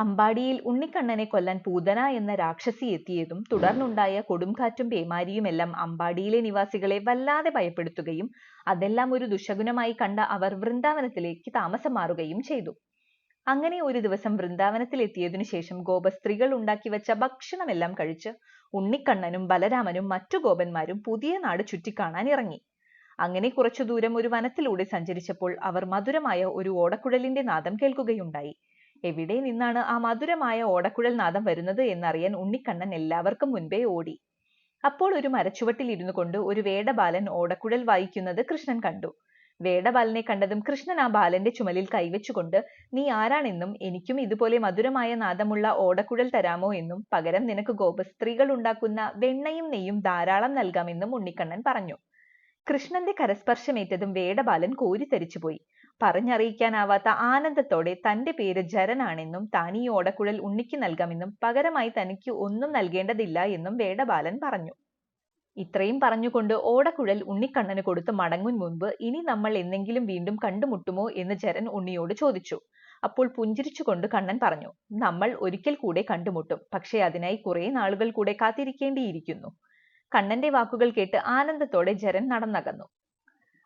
അമ്പാടിയിൽ ഉണ്ണിക്കണ്ണനെ കൊല്ലാൻ പൂതന എന്ന രാക്ഷസി എത്തിയതും തുടർന്നുണ്ടായ കൊടുംകാറ്റും പേമാരിയുമെല്ലാം അമ്പാടിയിലെ നിവാസികളെ വല്ലാതെ ഭയപ്പെടുത്തുകയും അതെല്ലാം ഒരു ദുശകുനമായി കണ്ട അവർ വൃന്ദാവനത്തിലേക്ക് താമസം മാറുകയും ചെയ്തു. അങ്ങനെ ഒരു ദിവസം വൃന്ദാവനത്തിലെത്തിയതിനു ശേഷം ഗോപസ്ത്രീകൾ ഉണ്ടാക്കി വെച്ച ഭക്ഷണമെല്ലാം കഴിച്ച് ഉണ്ണിക്കണ്ണനും ബലരാമനും മറ്റു ഗോപന്മാരും പുതിയ നാട് ചുറ്റിക്കാണാൻ ഇറങ്ങി. അങ്ങനെ കുറച്ചു ദൂരം ഒരു വനത്തിലൂടെ സഞ്ചരിച്ചപ്പോൾ അവർ മധുരമായ ഒരു ഓടക്കുഴലിന്റെ നാദം കേൾക്കുകയുണ്ടായി. എവിടെ നിന്നാണ് ആ മധുരമായ ഓടക്കുഴൽ നാദം വരുന്നത് എന്നറിയാൻ ഉണ്ണിക്കണ്ണൻ എല്ലാവർക്കും മുൻപേ ഓടി. അപ്പോൾ ഒരു മരച്ചുവട്ടിൽ ഇരുന്നു കൊണ്ട് ഒരു വേടബാലൻ ഓടക്കുഴൽ വായിക്കുന്നത് കൃഷ്ണൻ കണ്ടു. വേടബാലനെ കണ്ടതും കൃഷ്ണൻ ആ ബാലന്റെ ചുമലിൽ കൈവച്ചുകൊണ്ട് നീ ആരാണെന്നും എനിക്കും ഇതുപോലെ മധുരമായ നാദമുള്ള ഓടക്കുഴൽ തരാമോ എന്നും പകരം നിനക്ക് ഗോപസ്ത്രീകൾ ഉണ്ടാക്കുന്ന വെണ്ണയും നെയ്യും ധാരാളം നൽകാമെന്നും ഉണ്ണിക്കണ്ണൻ പറഞ്ഞു. കൃഷ്ണന്റെ കരസ്പർശമേറ്റതും വേടബാലൻ കോരിത്തരിച്ചുപോയി പറഞ്ഞറിയിക്കാനാവാത്ത ആനന്ദത്തോടെ തന്റെ പേര് ജരനാണെന്നും താൻ ഈ ഓടക്കുഴൽ ഉണ്ണിക്ക് നൽകാമെന്നും പകരമായി തനിക്ക് ഒന്നും നൽകേണ്ടതില്ല എന്നും വേടബാലൻ പറഞ്ഞു. ഇത്രയും പറഞ്ഞുകൊണ്ട് ഓടക്കുഴൽ ഉണ്ണിക്കണ്ണന് കൊടുത്ത് മടങ്ങും മുൻപ് ഇനി നമ്മൾ എന്നെങ്കിലും വീണ്ടും കണ്ടുമുട്ടുമോ എന്ന് ജരൻ ഉണ്ണിയോട് ചോദിച്ചു. അപ്പോൾ പുഞ്ചിരിച്ചുകൊണ്ട് കണ്ണൻ പറഞ്ഞു നമ്മൾ ഒരിക്കൽ കൂടെ കണ്ടുമുട്ടും പക്ഷേ അതിനായി കുറെ നാളുകൾ കൂടെ കാത്തിരിക്കേണ്ടിയിരിക്കുന്നു. കണ്ണന്റെ വാക്കുകൾ കേട്ട് ആനന്ദത്തോടെ ജരൻ നടന്നകന്നു.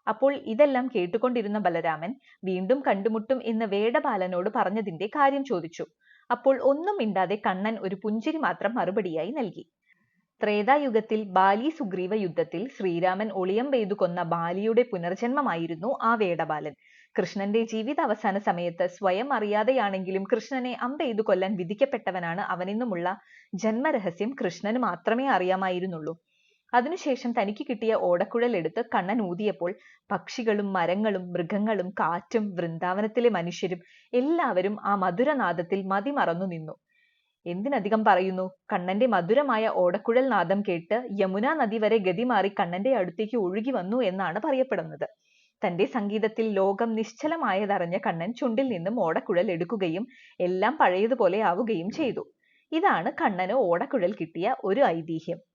അപ്പോൾ ഇതെല്ലാം കേട്ടുകൊണ്ടിരുന്ന ബലരാമൻ വീണ്ടും കണ്ടുമുട്ടും എന്ന് വേടബാലനോട് പറഞ്ഞതിന്റെ കാര്യം ചോദിച്ചു. അപ്പോൾ ഒന്നും മിണ്ടാതെ കണ്ണൻ ഒരു പുഞ്ചിരി മാത്രം മറുപടിയായി നൽകി. ത്രേതായുഗത്തിൽ ബാലി സുഗ്രീവ യുദ്ധത്തിൽ ശ്രീരാമൻ ഒളിയം പെയ്തു കൊന്ന ബാലിയുടെ പുനർജന്മമായിരുന്നു ആ വേടബാലൻ കൃഷ്ണന്റെ ജീവിത അവസാന സമയത്ത് സ്വയം അറിയാതെയാണെങ്കിലും കൃഷ്ണനെ അമ്പെയ്തു കൊല്ലാൻ വിധിക്കപ്പെട്ടവനാണ് അവനെന്നുമുള്ള ജന്മരഹസ്യം കൃഷ്ണന് മാത്രമേ അറിയാമായിരുന്നുള്ളൂ. അതിനുശേഷം തനിക്ക് കിട്ടിയ ഓടക്കുഴൽ എടുത്ത് കണ്ണൻ ഊതിയപ്പോൾ പക്ഷികളും മരങ്ങളും മൃഗങ്ങളും കാറ്റും വൃന്ദാവനത്തിലെ മനുഷ്യരും എല്ലാവരും ആ മധുരനാദത്തിൽ മതിമറന്നു നിന്നു. എന്തിനധികം പറയുന്നു? കണ്ണന്റെ മധുരമായ ഓടക്കുഴൽ നാദം കേട്ട് യമുനാ നദി വരെ ഗതി മാറി കണ്ണന്റെ അടുത്തേക്ക് ഒഴുകി വന്നു എന്നാണ് പറയപ്പെടുന്നത്. തന്റെ സംഗീതത്തിൽ ലോകം നിശ്ചലമായതറിഞ്ഞ കണ്ണൻ ചുണ്ടിൽ നിന്നും ഓടക്കുഴൽ എടുക്കുകയും എല്ലാം പഴയതുപോലെ ആവുകയും ചെയ്തു. ഇതാണ് കണ്ണന് ഓടക്കുഴൽ കിട്ടിയ ഒരു ഐതിഹ്യം.